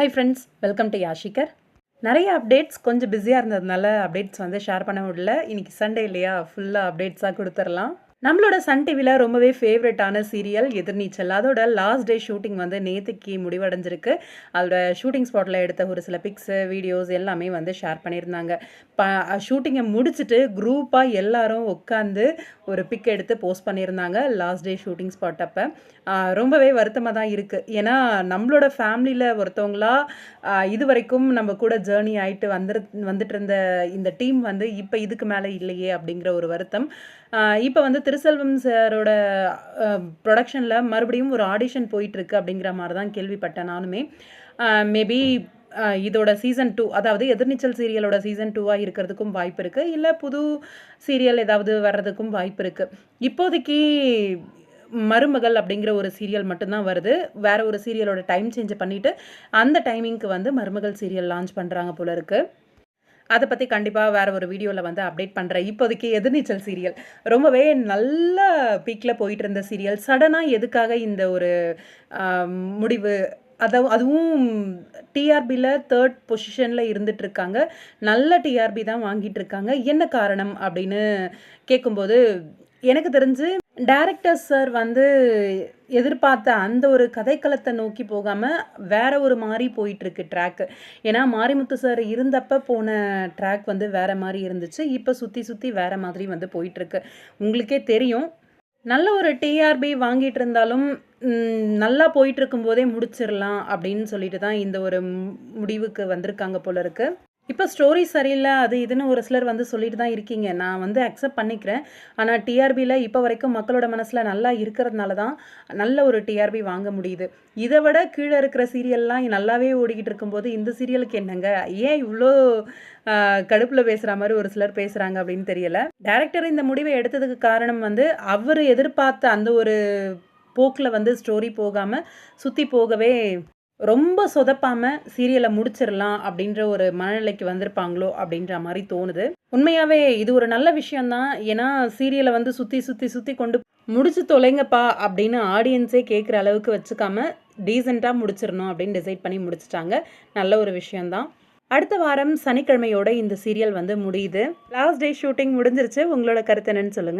High friends welcome to யாஷிகர் நிறைய updates கொஞ்சம் பிஸியாக இருந்ததுனால அப்டேட்ஸ் வந்து ஷேர் பண்ண முடியல. இன்றைக்கி சண்டே இல்லையா? ஃபுல்லாக அப்டேட்ஸாக கொடுத்துடலாம். நம்மளோட சன் டிவியில் ரொம்பவே ஃபேவரட்டான சீரியல் எதிர்நீச்சல். அதோட லாஸ்ட் டே ஷூட்டிங் வந்து நேற்றுக்கு முடிவடைஞ்சிருக்கு. அதோட ஷூட்டிங் ஸ்பாட்டில் எடுத்த ஒரு சில பிக்ஸு வீடியோஸ் எல்லாமே வந்து ஷேர் பண்ணியிருந்தாங்க. ப ஷூட்டிங்கை முடிச்சுட்டு குரூப்பாக எல்லாரும் உட்காந்து ஒரு பிக் எடுத்து போஸ்ட் பண்ணியிருந்தாங்க லாஸ்ட் டே ஷூட்டிங் ஸ்பாட் அப்போ. ரொம்பவே வருத்தமாக தான் இருக்குது ஏன்னா நம்மளோட ஃபேமிலியில் ஒருத்தவங்களா இது வரைக்கும் நம்ம கூட ஜேர்னி ஆகிட்டு வந்துரு வந்துட்டு இருந்த இந்த டீம் வந்து இப்போ இதுக்கு மேலே இல்லையே அப்படிங்கிற ஒரு வருத்தம். இப்போ வந்து திருசெல்வம் சாரோட ப்ரொடக்ஷனில் மறுபடியும் ஒரு ஆடிஷன் போயிட்டுருக்கு அப்படிங்கிற மாதிரி தான் கேள்விப்பட்டேன் நானுமே. மேபி இதோட சீசன் டூ அதாவது எதிர்நீச்சல் சீரியலோட சீசன் டூவாக இருக்கிறதுக்கும் வாய்ப்பு இருக்குது இல்லை புது சீரியல் ஏதாவது வர்றதுக்கும் வாய்ப்பு இருக்குது இப்போதைக்கு மருமகள் அப்படிங்கிற ஒரு சீரியல் மட்டும்தான் வருது. வேற ஒரு சீரியலோட டைம் சேஞ்ச் பண்ணிவிட்டு அந்த டைமிங்க்கு வந்து மருமகள் சீரியல் லான்ச் பண்ணுறாங்க போல இருக்குது அதை பற்றி கண்டிப்பாக வேறு ஒரு வீடியோவில் வந்து அப்டேட் பண்ணுறேன் இப்போதைக்கு எதிர்நீச்சல் சீரியல் ரொம்பவே நல்ல பீக்கில் போயிட்டு இருந்த சீரியல் சடனாக எதுக்காக இந்த ஒரு முடிவு? அதை அதுவும் டிஆர்பியில் தேர்ட் பொசிஷனில் இருந்துட்டுருக்காங்க நல்ல டிஆர்பி தான் வாங்கிட்டு இருக்காங்க. என்ன காரணம் அப்படின்னு கேட்கும்போது எனக்கு தெரிஞ்சு டேரக்டர் சார் வந்து எதிர்பார்த்த அந்த ஒரு கதைக்களத்தை நோக்கி போகாமல் வேற ஒரு மாதிரி போயிட்டுருக்கு ட்ராக்கு ஏன்னா மாரிமுத்து சார் இருந்தப்ப போன ட்ராக் வந்து வேற மாதிரி இருந்துச்சு. இப்போ சுற்றி சுற்றி வேற மாதிரி வந்து போயிட்டுருக்கு. உங்களுக்கே தெரியும். நல்ல ஒரு டிஆர்பி வாங்கிட்டு இருந்தாலும் நல்லா போயிட்டு இருக்கும்போதே முடிச்சிடலாம் அப்படின்னு சொல்லிட்டு தான் இந்த ஒரு முடிவுக்கு வந்திருக்காங்க போல இருக்கு. இப்போ ஸ்டோரி சரியில்லை அது இதுன்னு ஒரு சிலர் வந்து சொல்லிட்டு தான் இருக்கீங்க. நான் வந்து அக்செப்ட் பண்ணிக்கிறேன். ஆனால் டிஆர்பியில் இப்போ வரைக்கும் மக்களோட மனசில் நல்லா இருக்கிறதுனால தான் நல்ல ஒரு டிஆர்பி வாங்க முடியுது. இதை விட கீழே இருக்கிற சீரியல்லாம் நல்லாவே ஓடிக்கிட்டு இருக்கும்போது இந்த சீரியலுக்கு என்னங்க? ஏன் இவ்வளோ கடுப்பில் பேசுகிற மாதிரி ஒரு சிலர் பேசுகிறாங்க அப்படின்னு தெரியல. டேரக்டர் இந்த முடிவை எடுத்ததுக்கு காரணம் வந்து அவர் எதிர்பார்த்த அந்த ஒரு போக்கில் வந்து ஸ்டோரி போகாமல் சுற்றி போகவே ரொம்ப சொதப்பாமல் சீரியலை முடிச்சிடலாம் அப்படின்ற ஒரு மனநிலைக்கு வந்திருப்பாங்களோ அப்படின்ற மாதிரி தோணுது. உண்மையாகவே இது ஒரு நல்ல விஷயம்தான். ஏன்னா சீரியலை வந்து சுற்றி சுற்றி சுற்றி கொண்டு முடிச்சு தொலைங்கப்பா அப்படின்னு ஆடியன்ஸே கேட்குற அளவுக்கு வச்சுக்காம டீசெண்டாக முடிச்சிடணும் அப்படின்னு டிசைட் பண்ணி முடிச்சிட்டாங்க. நல்ல ஒரு விஷயம்தான். அடுத்த வாரம் சனிக்கிழமையோட இந்த சீரியல் வந்து முடியுது. லாஸ்ட் டே ஷூட்டிங் முடிஞ்சிருச்சு. உங்களோட கருத்து என்னன்னு சொல்லுங்கள்